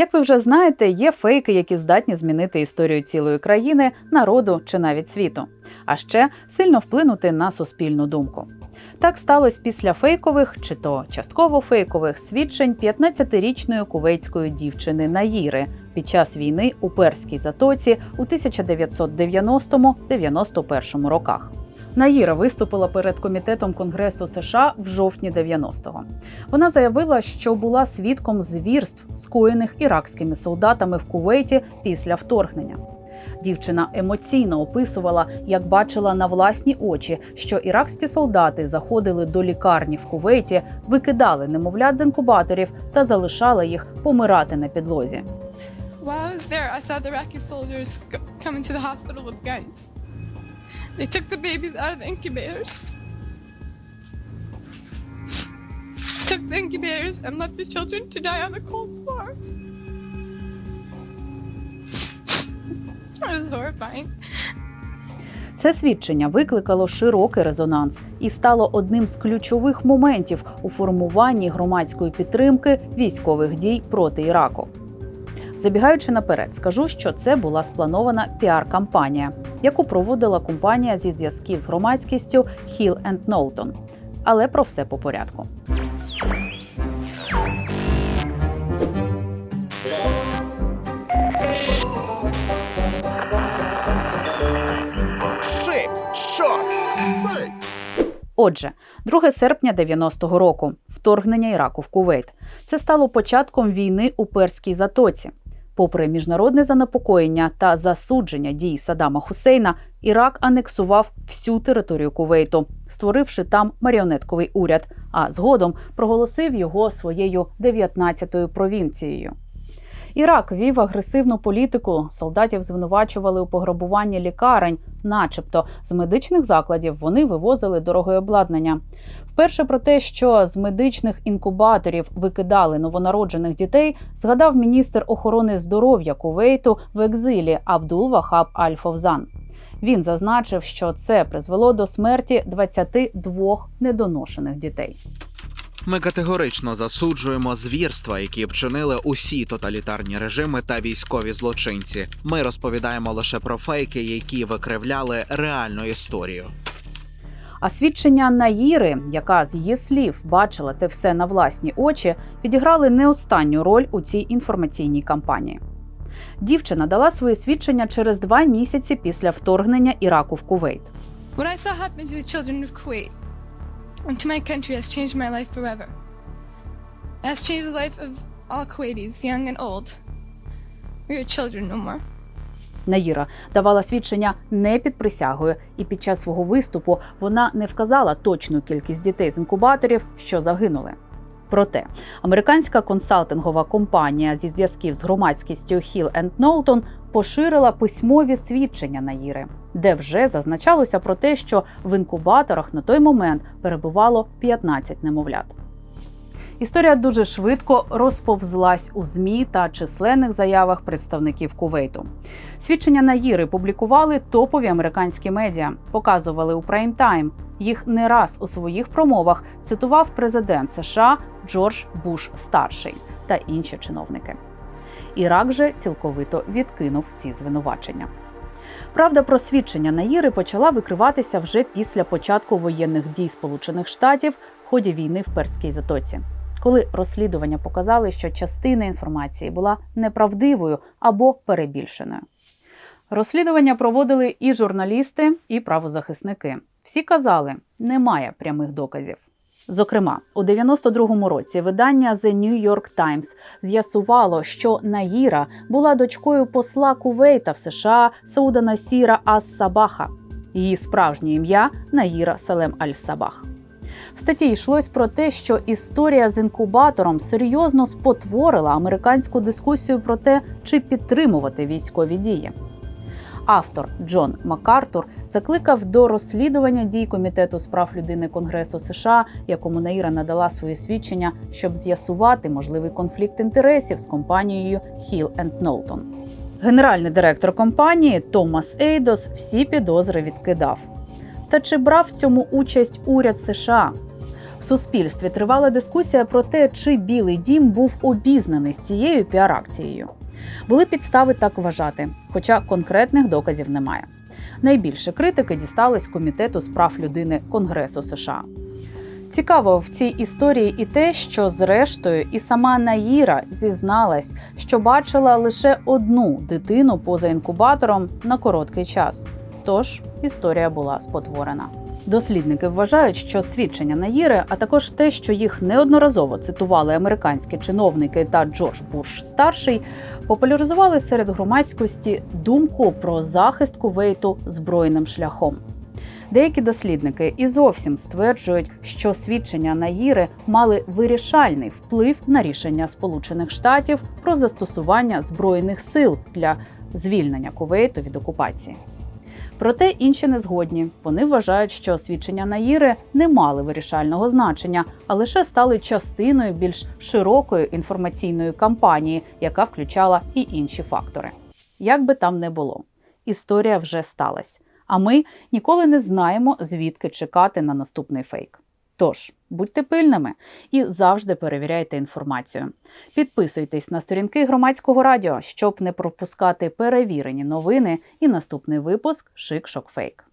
Як ви вже знаєте, є фейки, які здатні змінити історію цілої країни, народу чи навіть світу, а ще сильно вплинути на суспільну думку. Так сталося після фейкових чи то частково фейкових свідчень 15-річної кувейтської дівчини Наїри під час війни у Перській затоці у 1990-91 роках. Наїра виступила перед комітетом Конгресу США в жовтні 90-го. Вона заявила, що була свідком звірств, скоєних іракськими солдатами в Кувейті після вторгнення. Дівчина емоційно описувала, як бачила на власні очі, що іракські солдати заходили до лікарні в Кувейті, викидали немовлят з інкубаторів та залишали їх помирати на підлозі. They took the babies out of the incubators, took the incubators, and left the children to die on the cold floor. Це свідчення викликало широкий резонанс і стало одним з ключових моментів у формуванні громадської підтримки військових дій проти Іраку. Забігаючи наперед, скажу, що це була спланована піар-кампанія, яку проводила компанія зі зв'язків з громадськістю Hill Knowlton. Але про все по порядку. Фейк! Отже, 2 серпня 90-го року вторгнення Іраку в Кувейт. Це стало початком війни у Перській затоці. Попри міжнародне занепокоєння та засудження дій Саддама Хусейна, Ірак анексував всю територію Кувейту, створивши там маріонетковий уряд, а згодом проголосив його своєю 19-ю провінцією. Ірак вів агресивну політику. Солдатів звинувачували у пограбуванні лікарень, начебто з медичних закладів вони вивозили дороге обладнання. Вперше про те, що з медичних інкубаторів викидали новонароджених дітей, згадав міністр охорони здоров'я Кувейту в екзилі Абдул Вахаб Аль Фовзан. Він зазначив, що це призвело до смерті 22 недоношених дітей. Ми категорично засуджуємо звірства, які вчинили усі тоталітарні режими та військові злочинці. Ми розповідаємо лише про фейки, які викривляли реальну історію. А свідчення Наїри, яка з її слів бачила те все на власні очі, відіграли не останню роль у цій інформаційній кампанії. Дівчина дала своє свідчення через два місяці після вторгнення Іраку в Кувейт. What I saw and to my country has changed my life forever. It has changed the life of all Kuwaitis, young and old. We are children no more. Наїра давала свідчення не під присягою, і під час свого виступу вона не вказала точну кількість дітей з інкубаторів, що загинули. Проте американська консалтингова компанія зі зв'язків з громадськістю Hill Knowlton поширила письмові свідчення Наїри, де вже зазначалося про те, що в інкубаторах на той момент перебувало 15 немовлят. Історія дуже швидко розповзлась у змі та численних заявах представників Кувейту. Свідчення Наїри публікували топові американські медіа, показували у прайм-тайм. Їх не раз у своїх промовах цитував президент США Джордж Буш старший та інші чиновники. Ірак же цілковито відкинув ці звинувачення. Правда про свідчення Наїри почала викриватися вже після початку воєнних дій Сполучених Штатів в ході війни в Перській затоці, коли розслідування показали, що частина інформації була неправдивою або перебільшеною. Розслідування проводили і журналісти, і правозахисники. Всі казали, немає прямих доказів. Зокрема, у 92-му році видання The New York Times з'ясувало, що Наїра була дочкою посла Кувейта в США Сауда Насіра Ас-Сабаха. Її справжнє ім'я Наїра Салем Аль-Сабах. В статті йшлось про те, що історія з інкубатором серйозно спотворила американську дискусію про те, чи підтримувати військові дії. Автор Джон Макартур закликав до розслідування дій комітету з прав людини Конгресу США, якому Наїра надала свої свідчення, щоб з'ясувати можливий конфлікт інтересів з компанією Hill Knowlton. Генеральний директор компанії Томас Ейдос всі підозри відкидав. Та чи брав в цьому участь уряд США? В суспільстві тривала дискусія про те, чи Білий дім був обізнаний з цією піар-акцією. Були підстави так вважати, хоча конкретних доказів немає. Найбільше критики дістались комітету з прав людини Конгресу США. Цікаво в цій історії і те, що зрештою і сама Наїра зізналась, що бачила лише одну дитину поза інкубатором на короткий час. Тож історія була спотворена. Дослідники вважають, що свідчення Наїри, а також те, що їх неодноразово цитували американські чиновники та Джордж Буш старший, популяризували серед громадськості думку про захист Кувейту збройним шляхом. Деякі дослідники і зовсім стверджують, що свідчення Наїри мали вирішальний вплив на рішення Сполучених Штатів про застосування збройних сил для звільнення Кувейту від окупації. Проте інші не згодні. Вони вважають, що свідчення Наїри не мали вирішального значення, а лише стали частиною більш широкої інформаційної кампанії, яка включала і інші фактори. Як би там не було, історія вже сталася. А ми ніколи не знаємо, звідки чекати на наступний фейк. Тож будьте пильними і завжди перевіряйте інформацію. Підписуйтесь на сторінки громадського радіо, щоб не пропускати перевірені новини і наступний випуск Шик Шок Фейк.